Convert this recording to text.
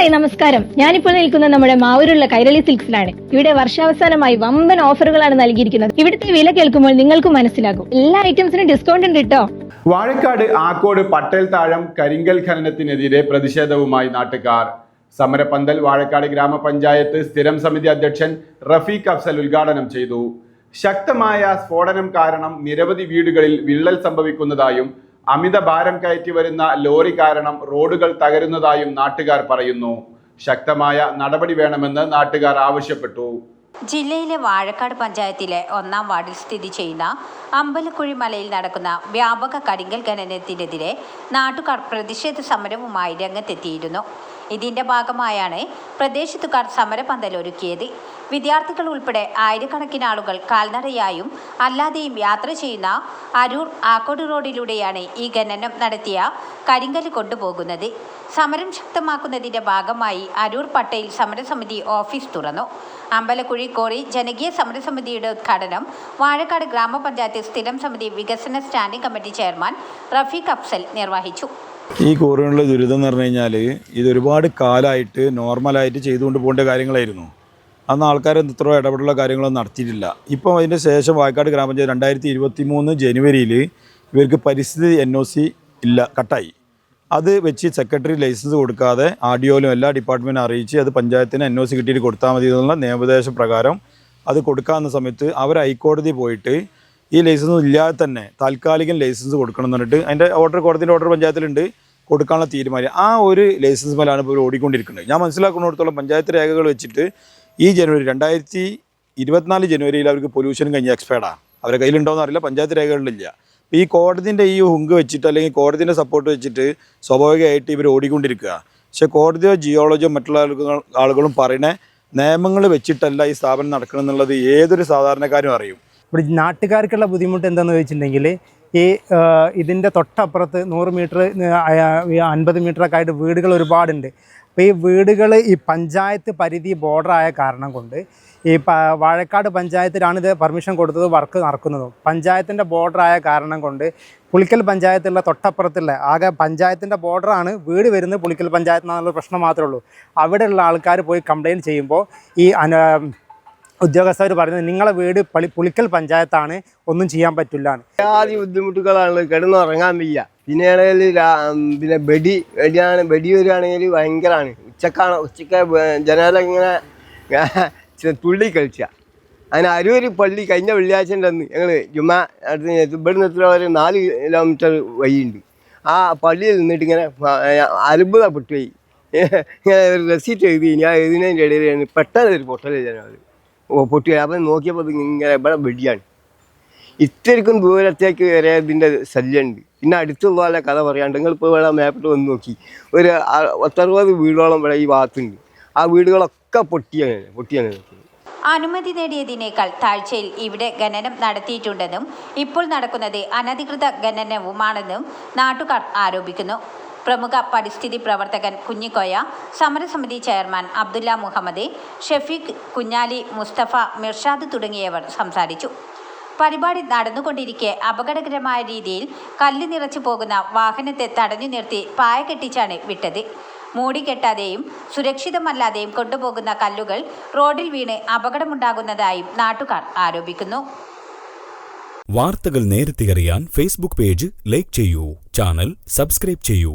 Hi നമസ്കാരം. ഞാനിപ്പോൾ നിൽക്കുന്നത് നമ്മുടെ മാവൂരുള്ള കൈരളി സിൽക്സിലാണ്. ഇവിടെ വർഷാവസാനമായി വമ്പൻ ഓഫറുകളാണ് നൽകിയിരിക്കുന്നത്. ഇവിടുത്തെ വില കേൾക്കുമ്പോൾ നിങ്ങൾക്ക് മനസ്സിലാകും. എല്ലാ ഐറ്റംസിനും ഡിസ്കൗണ്ട് ഉണ്ട് കേട്ടോ വാഴക്കാട് ആക്കോട് പട്ടേൽ താഴം കരിങ്കൽ ഖനനത്തിനെതിരെ പ്രതിഷേധവുമായി നാട്ടുകാർ. സമരപന്തൽ വാഴക്കാട് ഗ്രാമപഞ്ചായത്ത് സ്ഥിരം സമിതി അധ്യക്ഷൻ റഫീഖ് അഫ്സൽ ഉദ്ഘാടനം ചെയ്തു. ശക്തമായ സ്ഫോടനം കാരണം നിരവധി വീടുകളിൽ വിള്ളൽ സംഭവിക്കുന്നതായും അമിത ഭാരം കയറ്റി വരുന്ന ലോറി കാരണം റോഡുകൾ തകരുന്നതായും നാട്ടുകാർ പറയുന്നു. ശക്തമായ നടപടി വേണമെന്ന് നാട്ടുകാർ ആവശ്യപ്പെട്ടു. ജില്ലയിലെ വാഴക്കാട് പഞ്ചായത്തിലെ ഒന്നാം വാർഡിൽ സ്ഥിതി ചെയ്യുന്ന അമ്പലക്കുഴി മലയിൽ നടക്കുന്ന വ്യാപക കരിങ്കൽ ഖനനത്തിനെതിരെ നാട്ടുകാർ പ്രതിഷേധ സമരവുമായി രംഗത്തെത്തിയിരുന്നു. ഇതിന്റെ ഭാഗമായാണ് പ്രദേശത്തുകാർ സമരപന്തൽ ഒരുക്കിയത്. വിദ്യാർത്ഥികൾ ഉൾപ്പെടെ ആയിരക്കണക്കിന് ആളുകൾ കാൽനടയായും അല്ലാതെയും യാത്ര ചെയ്യുന്ന അരൂർ ആക്കോട് റോഡിലൂടെയാണ് ഈ ഖനനം നടത്തിയ കരിങ്കൽ കൊണ്ടുപോകുന്നത്. സമരം ശക്തമാക്കുന്നതിന്റെ ഭാഗമായി അരൂർ പട്ടയിൽ സമരസമിതി ഓഫീസ് തുറന്നു. അമ്പലക്കുഴി കോറി ജനകീയ സമരസമിതിയുടെ ഉദ്ഘാടനം വാഴക്കാട് ഗ്രാമപഞ്ചായത്ത് സ്ഥിരം സമിതി വികസന standing committee chairman Rafeeq Afsal നിർവഹിച്ചു. ഈ കോറിനുള്ള ദുരിതം എന്ന് പറഞ്ഞു കഴിഞ്ഞാൽ ഇത് ഒരുപാട് കാലമായിട്ട് നോർമലായിട്ട് ചെയ്തുകൊണ്ട് പോകേണ്ട കാര്യങ്ങളായിരുന്നു. അന്ന് ആൾക്കാർ ഇത്ര ഇടപെടലുള്ള കാര്യങ്ങളൊന്നും നടത്തിയിട്ടില്ല. ഇപ്പം അതിന്റെ ശേഷം വായക്കാട് ഗ്രാമപഞ്ചായത്ത് രണ്ടായിരത്തി ഇരുപത്തി മൂന്ന് ജനുവരിയിൽ ഇവർക്ക് പരിസ്ഥിതി എൻ ഒ സി ഇല്ല കട്ടായി. അത് വെച്ച് സെക്രട്ടറി ലൈസൻസ് കൊടുക്കാതെ ആഡിയോയിലും എല്ലാ ഡിപ്പാർട്ട്മെന്റും അറിയിച്ച് അത് പഞ്ചായത്തിന് എൻ ഒ സി കിട്ടിയിട്ട് കൊടുത്താൽ മതി എന്നുള്ള നിയമോപദേശ പ്രകാരം അത് കൊടുക്കാവുന്ന സമയത്ത് അവർ ഹൈക്കോടതി പോയിട്ട് ഈ ലൈസൻസ് ഇല്ലാതെ തന്നെ താൽക്കാലികം ലൈസൻസ് കൊടുക്കണം എന്ന് പറഞ്ഞിട്ട് അതിന്റെ ഓർഡർ കോടതിന്റെ ഓർഡർ പഞ്ചായത്തിലുണ്ട്. കൊടുക്കാനുള്ള തീരുമാനം. ആ ഒരു ലൈസൻസ് മേലാണ് ഇപ്പോൾ ഓടിക്കൊണ്ടിരിക്കുന്നത്. ഞാൻ മനസ്സിലാക്കുന്നിടത്തോളം പഞ്ചായത്ത് രേഖകൾ വെച്ചിട്ട് ഈ ജനുവരി രണ്ടായിരത്തി ഇരുപത്തിനാല് ജനുവരിയിൽ അവർക്ക് പൊല്യൂഷൻ കഴിഞ്ഞ് എക്സ്പയർഡാണ് അവരുടെ കയ്യിലുണ്ടോയെന്ന് അറിയില്ല പഞ്ചായത്ത് രേഖകളിലില്ല. ഈ കോടതിന്റെ ഈ ഹുങ്ക് വെച്ചിട്ട് അല്ലെങ്കിൽ കോടതിന്റെ സപ്പോർട്ട് വെച്ചിട്ട് സ്വാഭാവികമായിട്ട് ഇവർ ഓടിക്കൊണ്ടിരിക്കുക. പക്ഷേ കോടതിയോ ജിയോളജിയോ മറ്റുള്ള ആളുകളും പറയുന്ന നിയമങ്ങൾ വെച്ചിട്ടല്ല ഈ സ്ഥാപനം നടക്കണം എന്നുള്ളത് ഏതൊരു സാധാരണക്കാരും അറിയും. ഇവിടെ നാട്ടുകാർക്കുള്ള ബുദ്ധിമുട്ട് എന്താണെന്ന് വെച്ചിട്ടുണ്ടെങ്കിൽ ഈ ഇതിന്റെ തൊട്ടപ്പുറത്ത് നൂറ് മീറ്റർ അൻപത് മീറ്ററൊക്കെ ആയിട്ട് വീടുകൾ ഒരുപാടുണ്ട്. അപ്പോൾ ഈ വീടുകൾ ഈ പഞ്ചായത്ത് പരിധി ബോർഡർ ആയ കാരണം കൊണ്ട് ഈ വാഴക്കാട് പഞ്ചായത്തിലാണ് ഇത് പെർമിഷൻ കൊടുത്തത് വർക്ക് നടക്കുന്നതും. പഞ്ചായത്തിന്റെ ബോർഡറായ കാരണം കൊണ്ട് പുളിക്കൽ പഞ്ചായത്തുള്ള തൊട്ടപ്പുറത്തുള്ള ആകെ പഞ്ചായത്തിന്റെ ബോർഡറാണ് വീട് വരുന്നത് പുളിക്കൽ പഞ്ചായത്ത് എന്നുള്ള പ്രശ്നം മാത്രമേ ഉള്ളൂ. അവിടെയുള്ള ആൾക്കാർ പോയി കംപ്ലയിന്റ് ചെയ്യുമ്പോൾ ഈ ഉദ്യോഗസ്ഥർ പറയുന്നത് നിങ്ങളെ വീട് പളി പുളിക്കൽ പഞ്ചായത്താണ് ഒന്നും ചെയ്യാൻ പറ്റില്ല ആദ്യ ബുദ്ധിമുട്ടുകളാണ് കിടന്നുറങ്ങാൻ വയ്യ. പിന്നെ ആണെങ്കിൽ പിന്നെ ബെഡി ബെഡിയാണ് ബെഡി വരികയാണെങ്കിൽ ഭയങ്കരമാണ് ഉച്ചക്കാണ് ഉച്ചയ്ക്ക് ജനാല ചെ- തുള്ളി കളിച്ച. അങ്ങനെ അരൂര് പള്ളി കഴിഞ്ഞ വെള്ളിയാഴ്ച ഉണ്ടെന്ന് ഞങ്ങൾ ജുമാ ഇവിടുന്ന് എത്ര ഒരു നാല് കിലോമീറ്റർ വഴിയുണ്ട്. ആ പള്ളിയിൽ നിന്നിട്ട് ഇങ്ങനെ അത്ഭുതപ്പെട്ടു പോയി. ഇങ്ങനെ ഒരു റെസീറ്റ് എഴുതി ഞാൻ എഴുതുന്നതിന്റെ ഇടയിലാണ് പെട്ടെന്ന് ഒരു പൊട്ടൽ ഓ പൊട്ടി അപ്പം നോക്കിയപ്പോൾ ഇങ്ങനെ ഇവിടെ വെടിയാണ്. ഇത്രയ്ക്കും ദൂരത്തേക്ക് വരെ ഇതിന്റെ ശല്യമുണ്ട്. പിന്നെ അടുത്തുള്ള പോലെ കഥ പറയാണ്ട് നിങ്ങളിപ്പോൾ ഇവിടെ മാപ്പിൽ വന്ന് നോക്കി. ഒരു പത്തറുപത് വീടോളം ഇവിടെ ഈ ഭാഗത്തുണ്ട്. ആ വീടുകളൊക്കെ പൊട്ടിയാണ് പൊട്ടിയാണ്. നിൽക്കുന്നത് അനുമതി നേടിയതിനേക്കാൾ താഴ്ചയിൽ ഇവിടെ ഖനനം നടത്തിയിട്ടുണ്ടെന്നും ഇപ്പോൾ നടക്കുന്നത് അനധികൃത ഖനനവുമാണെന്നും നാട്ടുകാർ ആരോപിക്കുന്നു. പ്രമുഖ പരിസ്ഥിതി പ്രവർത്തകൻ കുഞ്ഞിക്കോയ സമരസമിതി ചെയർമാൻ അബ്ദുല്ല മുഹമ്മദ് ഷെഫീഖ് കുഞ്ഞാലി മുസ്തഫ മിർഷാദ് തുടങ്ങിയവർ സംസാരിച്ചു. പരിപാടി നടന്നുകൊണ്ടിരിക്കെ അപകടകരമായ രീതിയിൽ കല്ല് നിറച്ചു പോകുന്ന വാഹനത്തെ തടഞ്ഞു നിർത്തി പായ കെട്ടിച്ചാണ് വിട്ടത്. മൂടി കെട്ടാതെയും സുരക്ഷിതമല്ലാതെയും കൊണ്ടുപോകുന്ന കല്ലുകൾ റോഡിൽ വീണ് അപകടമുണ്ടാകുന്നതായും നാട്ടുകാർ ആരോപിക്കുന്നു. വാർത്തകൾ നേരത്തെ അറിയാൻ ഫേസ്ബുക്ക് പേജ് ലൈക്ക് ചെയ്യൂ ചാനൽ സബ്സ്ക്രൈബ് ചെയ്യൂ.